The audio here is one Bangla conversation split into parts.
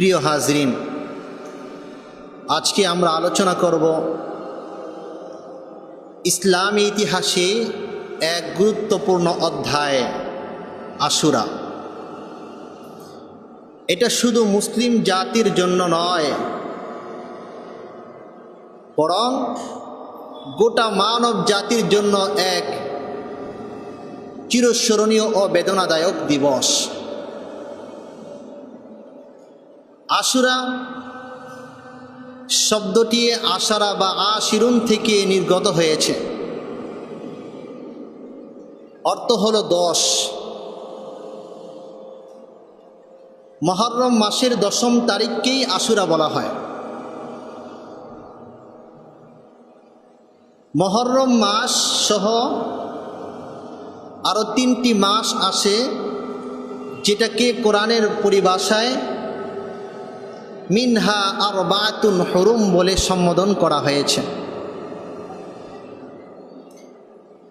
প্রিয় হাজরিন, আজকে আমরা আলোচনা করব ইসলামী ইতিহাসে এক গুরুত্বপূর্ণ অধ্যায়, আশুরা। এটা শুধু মুসলিম জাতির জন্য নয়, বরং গোটা মানব জাতির জন্য এক চিরস্মরণীয় ও বেদনাদায়ক দিবস। আশুরা শব্দটি আশারা বা আশিরুন থেকে নির্গত হয়েছে। অর্থ হল দশ। মহরম মাসের দশম তারিখকেই আশুরা বলা হয়। মহরম মাস সহ আরও তিনটি মাস আসে, যেটাকে কোরআনের পরিভাষায় মিনহা আর বাতুন হরুম বলে সম্বোধন করা হয়েছে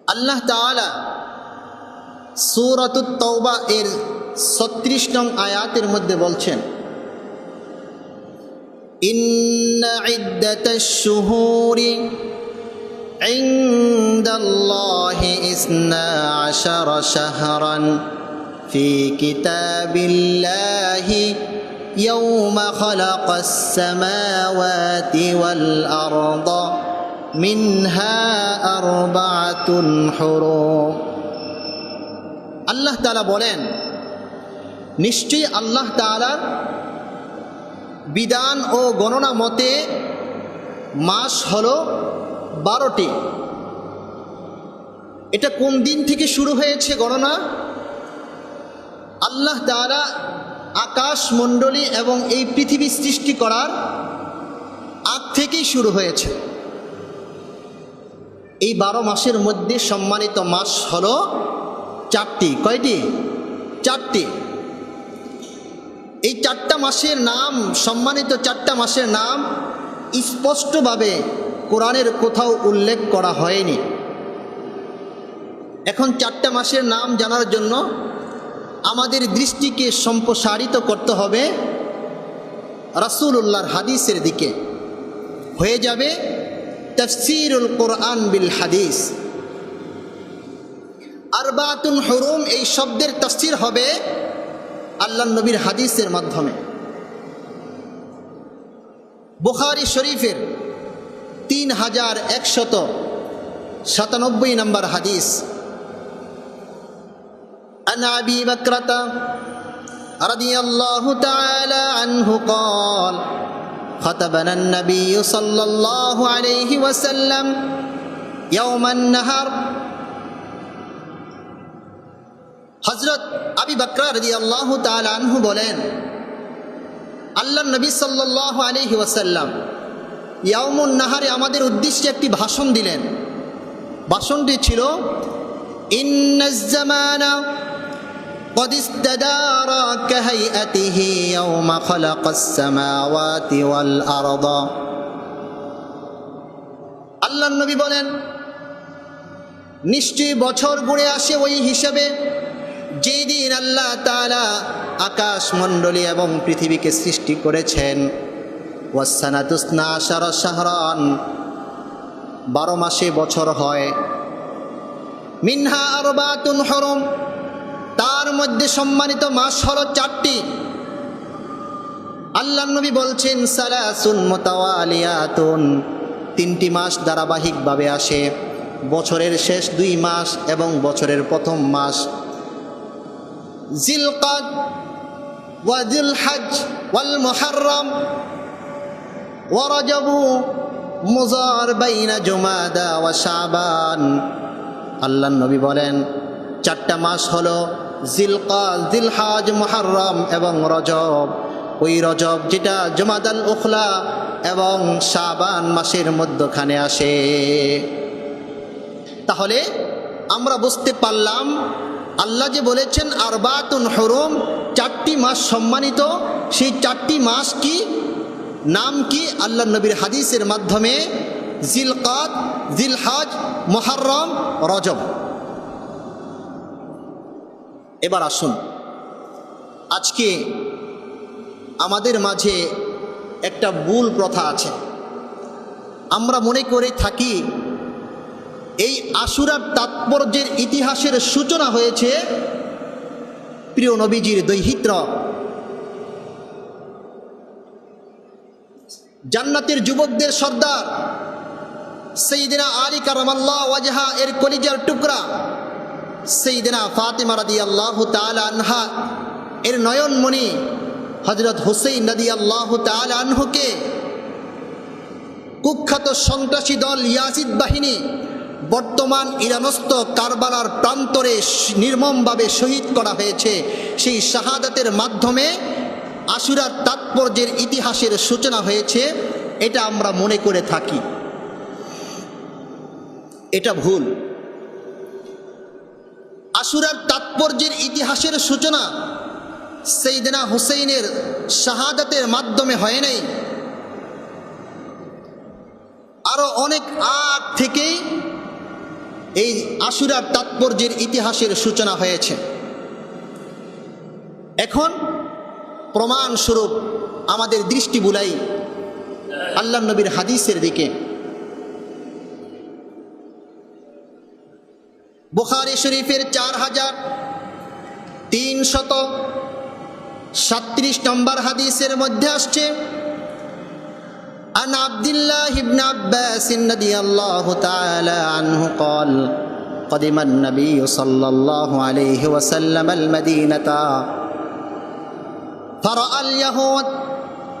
আল্লাহ তালা সুরাতুত তওবা এর ছত্রিশ নং আয়াতের মধ্যে বলছেন إن عدة الشهور عند الله إثنا عشر شهرا في كتاب الله يوم خلق السماوات والأرض منها أربعة حرم আল্লাহ তালা বলেন নিশ্চয়ই আল্লাহ তালার বিধান ও গণনা মতে মাস হল বারোটি এটা কোন দিন থেকে শুরু হয়েছে গণনা আল্লাহ তালা আকাশ মণ্ডলী এবং এই পৃথিবী সৃষ্টি করার আগ থেকেই শুরু হয়েছে। এই বারো মাসের মধ্যে সম্মানিত মাস হল চারটি। কয়টি? চারটি। এই চারটা মাসের নাম, সম্মানিত চারটা মাসের নাম স্পষ্টভাবে কোরআনের কোথাও উল্লেখ করা হয়নি। এখন চারটা মাসের নাম জানার জন্য আমাদের দৃষ্টিকে সম্প্রসারিত করতে হবে রাসুল্লাহর হাদিসের দিকে। হয়ে যাবে তফসিরুল কোরআন বিল হাদিস। আরবাতুন হরুম, এই শব্দের তফসির হবে আল্লাহ নবীর হাদিসের মাধ্যমে। বুখারি শরীফের তিন হাজার একশত সাতানব্বই নম্বর হাদিস। عن ابي بكرة رضي الله تعالى عنه قال خطبنا النبي صلى الله عليه وسلم يوم النهر হজরত আবি বকরা রদি আল্লাহ আনহু বলেন আল্লাহ নবী সাল্লাহ আলহি ওয়াসাল্লাম ইয়ামুন নাহারে আমাদের উদ্দেশ্যে একটি ভাষণ দিলেন ভাষণটি ছিল ইন্নাজ্জামানা قد استدار كهيئته يوم خلق السماوات والأرض আল্লাহ নবী বলেন নিশ্চয়ই বছর গড়ে আসে ওই হিসেবে যেই দিন আল্লাহ তালা আকাশ মণ্ডলী এবং পৃথিবীকে সৃষ্টি করেছেন ওয়াসানাতুসনা আশার শাহরান বারো মাসে বছর হয় মিনহা আরবাতুন হরম তার মধ্যে সম্মানিত মাস হল চারটি। আল্লাহ নবী বলছেন, সালাসুন মোতাওয়ালিয়াতুন। তিনটি মাস ধারাবাহিকভাবে আসে। বছরের শেষ দুই মাস এবং বছরের প্রথম মাস। জিলকাদ ওয়াজিল ওয়াল বাইনা জুমাদা ওয়া আল্লাহ নবী বলেন, চারটা মাস হলো জিলকাদ জিলহাজ, মুহাররম এবং রজব। ওই রজব যেটা জমাদাল উখলা এবং শাবান মাসের মধ্যখানে আসে। তাহলে আমরা বুঝতে পারলাম, আল্লাহ যে বলেছেন, আরবাতুন হরম, চারটি মাস সম্মানিত। সেই চারটি মাস কি? নাম কি? আল্লাহ নবীর হাদিসের মাধ্যমে জিলকাদ জিলহাজ মহারম রজব। এবার আসুন। আজকে আমাদের মাঝে একটা ভুল প্রথা আছে। আমরা মনে করে থাকি, এই আশুরার তাৎপর্যের ইতিহাসের সূচনা হয়েছে প্রিয় নবীজির দৈহিত্র। জান্নাতের যুবকদের সর্দার সেইদিনা আলী কারামাল্লাহ ওয়াজহা এর কলিজার টুকরা। সেইদিনা ফাতেমা রাদি আল্লাহ আনহা, এর নয়নমণি হজরত হুসেইন নদী আল্লাহ আনহুকে কুখ্যাত সন্ত্রাসী দল ইয়াজিদ বাহিনী বর্তমান ইরানস্থ কারবালার প্রান্তরে নির্মমভাবে শহীদ করা হয়েছে। সেই শাহাদাতের মাধ্যমে আশুরার তাৎপর্যের ইতিহাসের সূচনা হয়েছে, এটা আমরা মনে করে থাকি। এটা ভুল। আশুরার তাৎপর্যের ইতিহাসের সূচনা সেইদিনা হুসেইনের শাহাদাতের মাধ্যমে হয় নাই। আরও অনেক আগ থেকেই এই আশুরার তাৎপর্যের ইতিহাসের সূচনা হয়েছে। এখন প্রমাণস্বরূপ আমাদের দৃষ্টি বুলাই আল্লাহ নবীর হাদিসের দিকে। বুখারি শরীফের চার হাজার তিনশত সাত্রিশ নম্বর হাদিসের মধ্যে আসছে عن عبد الله بن عباس رضي الله تعالى عنه قال قدم النبي صلى الله عليه وسلم المدينة فرأى اليهود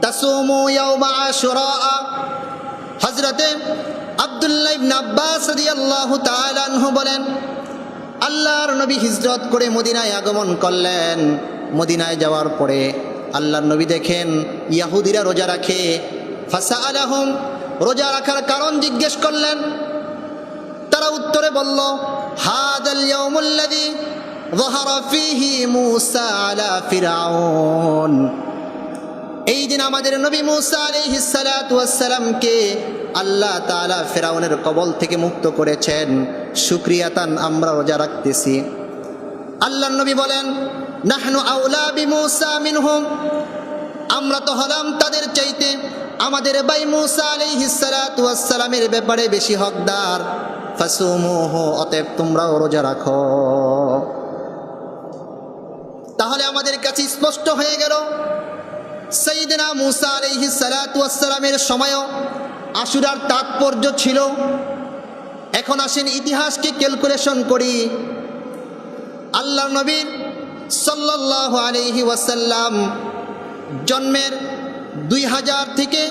تصوم يوم عاشوراء حضرت আবদুল্লাহ ইবনে আব্বাস রাদিয়াল্লাহু তাআলা আনহু বলেন আল্লাহর নবী হিজরত করে মদিনায় আগমন করলেন। মদিনায় যাওয়ার পরে আল্লাহর নবী দেখেন, ইয়াহুদিরা রোজা রাখে। ফাঁসা আলহম রোজা রাখার কারণ জিজ্ঞেস করলেন। তারা উত্তরে বলল হাদ এই দিন আমাদের নবী মুসা আলহিসালামকে আল্লাহ তাআলা ফেরাউনের কবল থেকে মুক্ত করেছেন। শুকরিয়াতান আমরা রোজা রাখতেছি। আল্লাহ নবী বলেন, নাহনু আউলা বিমুসা মিনহুম। আমরা তো হলাম তাদের চাইতে। আমাদের বাই মুসা আলাইহিস সালাতু ওয়াস সালামের ব্যাপারে বেশি হকদার। ফাসুমুহু, অতএব তোমরাও রোজা রাখো। তাহলে আমাদের কাছে স্পষ্ট হয়ে গেল, সঈদিনা মুসা আলাইহিস সালাতু ওয়াস সালামের সময়ও আশুরার তাৎপর্য ছিল, এখন আসেন ইতিহাসকে ক্যালকুলেশন করি। আল্লাহ নবীর সাল্লাহ আলহি ওয়াসাল্লাম জন্মের দুই হাজার থেকে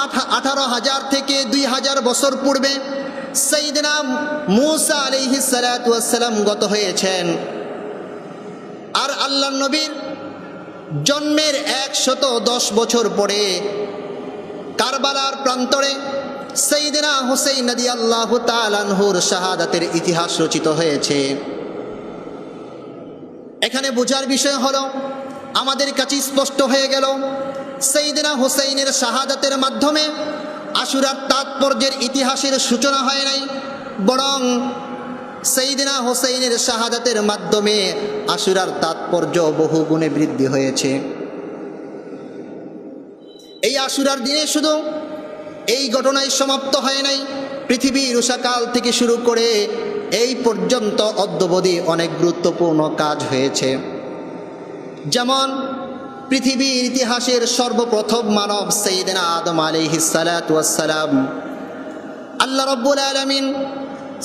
আট, আঠারো হাজার থেকে দুই হাজার বছর পূর্বে সঈদিনা মুসা আলিহি সালাতাম গত হয়েছেন। আর আল্লাহ নবীর জন্মের একশত দশ বছর পরে কারবালার প্রান্তরে সঈদিনা হুসেইন নদী আল্লাহ তালানহুর শাহাদাতের ইতিহাস রচিত হয়েছে। এখানে বোঝার বিষয় হলো, আমাদের কাছে স্পষ্ট হয়ে গেল, সঈদিনা হুসেইনের শাহাদাতের মাধ্যমে আশুরার তাৎপর্যের ইতিহাসের সূচনা হয় নাই, বরং সঈদিনা হোসেইনের শাহাদাতের মাধ্যমে আশুরার তাৎপর্য বহু গুণে বৃদ্ধি হয়েছে। এই আশুরার দিনে শুধু এই ঘটনায় সমাপ্ত হয় নাই। পৃথিবীর উষাকাল থেকে শুরু করে এই পর্যন্ত অদ্যবধি অনেক গুরুত্বপূর্ণ কাজ হয়েছে। যেমন পৃথিবীর ইতিহাসের সর্বপ্রথম মানব সঈদিনা আদম আলিহিসালাম আল্লাহ রব্বুল আলমিন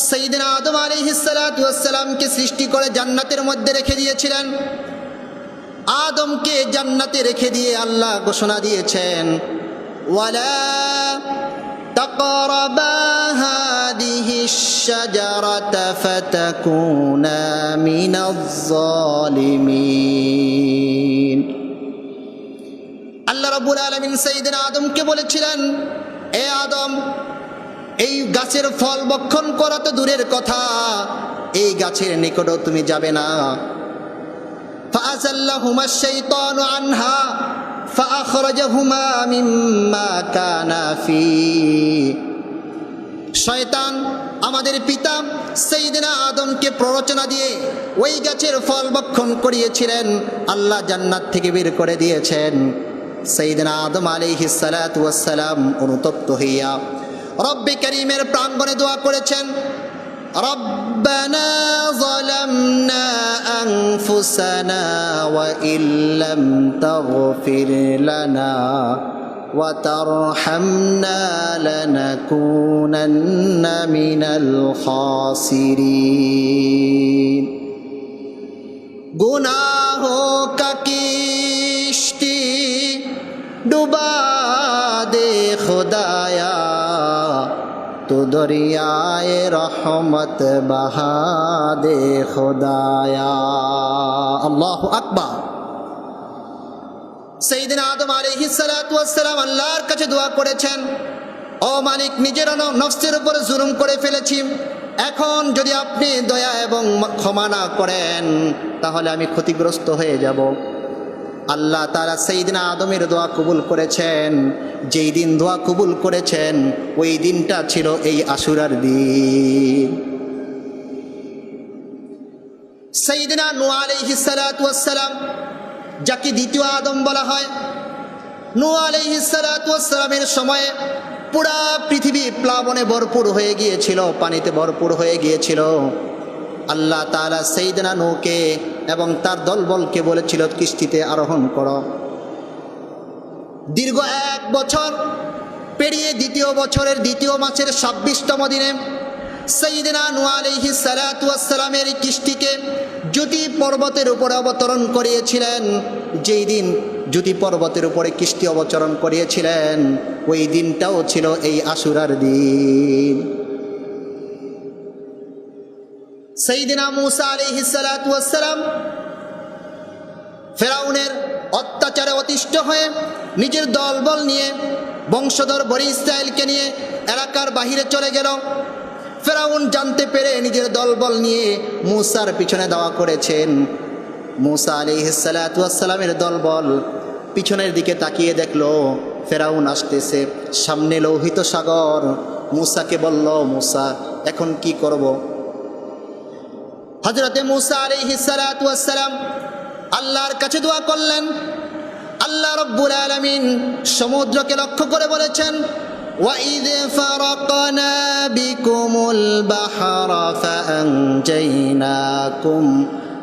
সঈদিনা আদম আলিহিসালামকে সৃষ্টি করে জান্নাতের মধ্যে রেখে দিয়েছিলেন। আদমকে জান্নাতে রেখে দিয়ে আল্লাহ ঘোষণা দিয়েছেন ওয়ালা تقربا هذه الشجرة فتكونا من الظالمين আল্লাহ রাব্বুল আলামিন সাইয়েদিনা আদমকে বলেছিলেন এ আদম এই গাছের ফল বক্ষণ করা তো দূরের কথা এই গাছের নিকটও তুমি যাবে না فأزلهما الشيطان عنها فأخرجهما مما كانا فيه শয়তান আমাদের পিতা সেইদিনা আদমকে প্ররোচনা দিয়ে ওই গাছের ফল বক্ষণ করিয়েছিলেন আল্লাহ জান্নাত থেকে বের করে দিয়েছেন সঈদিন আদম আলিহিসালাম অনুতপ্ত হইয়া রব্বে করিমের প্রাঙ্গণে দোয়া করেছেন ربنا ظلمنا أنفسنا وإن لم تغفر لنا وترحمنا لنكونن من الخاسرين. گناہ کا کشتی ڈبا دے خدایہ দরিয়ায় রহমত বাহা দে খুদায়া। আল্লাহ আকবার। সেইদিন আদম আলহিসালাম আল্লাহর কাছে দোয়া করেছেন, ও মালিক, নিজের ন- নফসের উপর জুলুম করে ফেলেছি। এখন যদি আপনি দয়া এবং ক্ষমা না করেন, তাহলে আমি ক্ষতিগ্রস্ত হয়ে যাব। আল্লাহ তারা সেই দিন আদমের দোয়া কবুল করেছেন। যেই দিন দোয়া কবুল করেছেন, ওই দিনটা ছিল এই আশুরার দিন। সেইদিনা নোয়া আলাইহিসালাম যাকে দ্বিতীয় আদম বলা হয় নূ আলাইহিসালামের সময়ে পুরা পৃথিবী প্লাবনে ভরপুর হয়ে গিয়েছিল, পানিতে ভরপুর হয়ে গিয়েছিল। আল্লাহ তাআলা সেইদিনা নৌকে এবং তার দলবলকে বলেছিল, কিস্তিতে আরোহণ করো। দীর্ঘ এক বছর পেরিয়ে দ্বিতীয় বছরের দ্বিতীয় মাসের ছাব্বিশতম দিনে সঈদিনা নুয়ালিহি সালাতামের কিস্তিকে জ্যোতি পর্বতের উপরে অবতরণ করিয়েছিলেন। যেই দিন জ্যোতি পর্বতের উপরে কিস্তি অবতরণ করিয়েছিলেন, ওই দিনটাও ছিল এই আশুরার দিন। সঈদিনা মুসা আলিহি সালাতাম ফেরাউনের অত্যাচারে অতিষ্ঠ হয়ে নিজের দলবল নিয়ে বংশধর বরি ইসরায়েলকে নিয়ে এলাকার বাহিরে চলে গেল। ফেরাউন জানতে পেরে নিজের দলবল নিয়ে মুসার পিছনে দেওয়া করেছেন। মুসা আলি সালাতামের দলবল পিছনের দিকে তাকিয়ে দেখল, ফেরাউন আসতেছে সামনে লোহিত সাগর। মুসাকে বলল, মুসা, এখন কি করব? হজরতে মুসা আলিহি সালাতাম আল্লাহর কাছে দোয়া করলেন আল্লাহ রব্বুল আলমিন সমুদ্রকে লক্ষ্য করে বলেছেন وَإِذْ فَرَقْنَا بِكُمُ الْبَحْرَ فَأَنْجَيْنَاكُمْ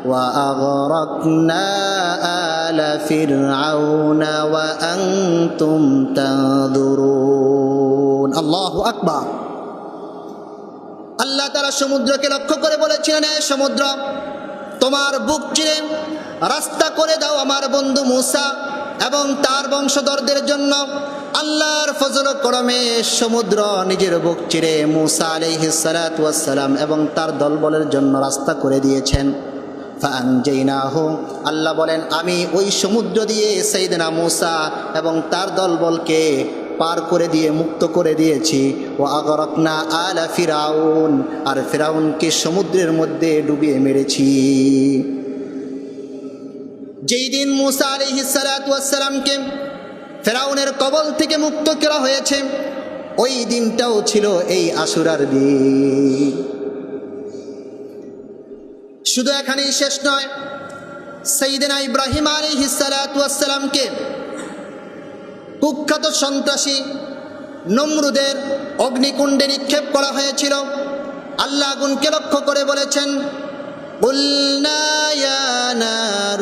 وَأَغْرَقْنَا آلَ فِرْعَوْنَ وَأَنْتُمْ تَنظُرُونَ الله أكبر আল্লাহ তারা সমুদ্রকে লক্ষ্য করে বলেছিলেন, "এ সমুদ্র, তোমার বুক চিরে রাস্তা করে দাও আমার বন্ধু মুসা এবং তার বংশধরদের জন্য। আল্লাহর ফজল করমে সমুদ্র নিজের বুক চিরে মূসা মুসা আলিহিসালাম এবং তার দলবলের জন্য রাস্তা করে দিয়েছেন। আল্লাহ বলেন, আমি ওই সমুদ্র দিয়ে সেইদিনা মুসা এবং তার দলবলকে পার করে দিয়ে, মুক্ত করে দিয়েছি। ও আগরকনা আলা ফিরাউন, আর ফেরাউনকে সমুদ্রের মধ্যে ডুবিয়ে মেরেছি। যেই দিন মুসা আলিহি সালাতামকে ফেরাউনের কবল থেকে মুক্ত করা হয়েছে, ওই দিনটাও ছিল এই আশুরার দিন। শুধু এখানেই শেষ নয় সঈদিনা ইব্রাহিম আলী হিসালাতামকে কুখ্যাত সন্ত্রাসী নমরুদের অগ্নিকুণ্ডে নিক্ষেপ করা হয়েছিল। আল্লাহ আগুনকে লক্ষ্য করে বলেছেন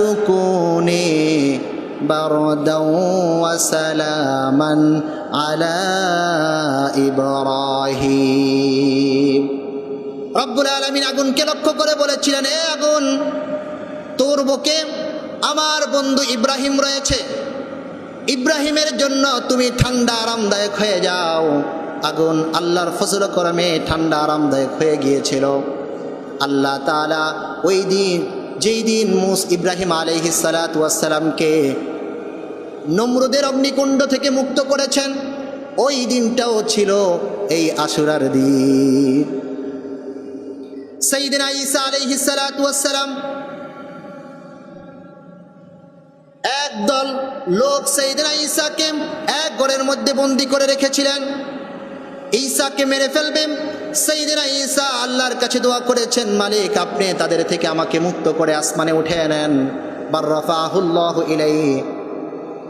রুকুনে বারদামান আলা ইব্রাহিম। রব্বুল আলমিন আগুনকে লক্ষ্য করে বলেছিলেন, এ আগুন, তোর বুকে আমার বন্ধু ইব্রাহিম রয়েছে। ইব্রাহিমের জন্য তুমি ঠান্ডা আরামদায়ক হয়ে যাও। আগুন আল্লাহর ফসল করমে ঠান্ডা আরামদায়ক হয়ে গিয়েছিল। আল্লাহ তালা ওই দিন, যেই দিন মুস ইব্রাহিম আলহি সালাতামকে নমরুদের অগ্নিকুণ্ড থেকে মুক্ত করেছেন, ওই দিনটাও ছিল এই আশুরার দিন। সঈদিনা ঈসা আলহি সালাতাম লোক সঈদিনা ঈসাকে এক ঘরের মধ্যে বন্দি করে রেখেছিলেন। ঈসাকে মেরে ফেলবেন। সঈদিনা ঈসা আল্লাহর কাছে দোয়া করেছেন, মালিক, আপনি তাদের থেকে আমাকে মুক্ত করে আসমানে উঠে নেন।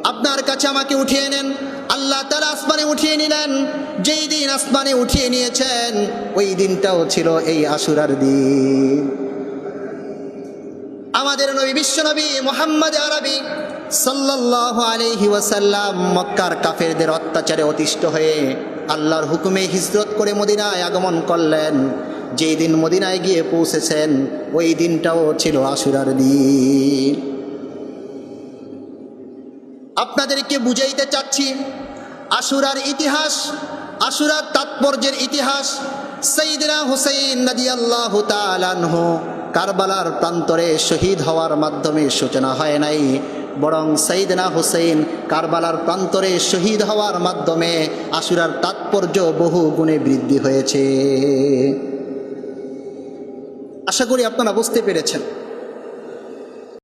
আপনার কাছে আমাকে উঠিয়ে নেন। আল্লাহ তালা আসমানে উঠিয়ে নিলেন। যেই দিন আসমানে উঠিয়ে নিয়েছেন, ওই দিনটাও ছিল এই আশুরার দিন। আমাদের নবী বিশ্বনবী মোহাম্মদ আরবি সাল্লাল্লাহু আলাইহি ওয়াসাল্লাম মক্কার কাফেরদের অত্যাচারে অতিষ্ঠ হয়ে আল্লাহর হুকুমে হিজরত করে মদিনায় আগমন করলেন। যেই দিন মদিনায় গিয়ে পৌঁছেছেন, ওই দিনটাও ছিল আশুরার দিন। আপনাদেরকে বুঝাইতে চাচ্ছি, আশুরার ইতিহাস, আশুরার তাৎপর্যের ইতিহাস, সঈদিনা হুসাইন নদী আল্লাহ কারবালার প্রান্তরে শহীদ হওয়ার মাধ্যমে সূচনা হয় নাই। বরং সঈদনা হোসেন কারবালার প্রান্তরে শহীদ হওয়ার মাধ্যমে আশুরার তাৎপর্য বহু গুণে বৃদ্ধি হয়েছে। আশা করি আপনারা বুঝতে পেরেছেন।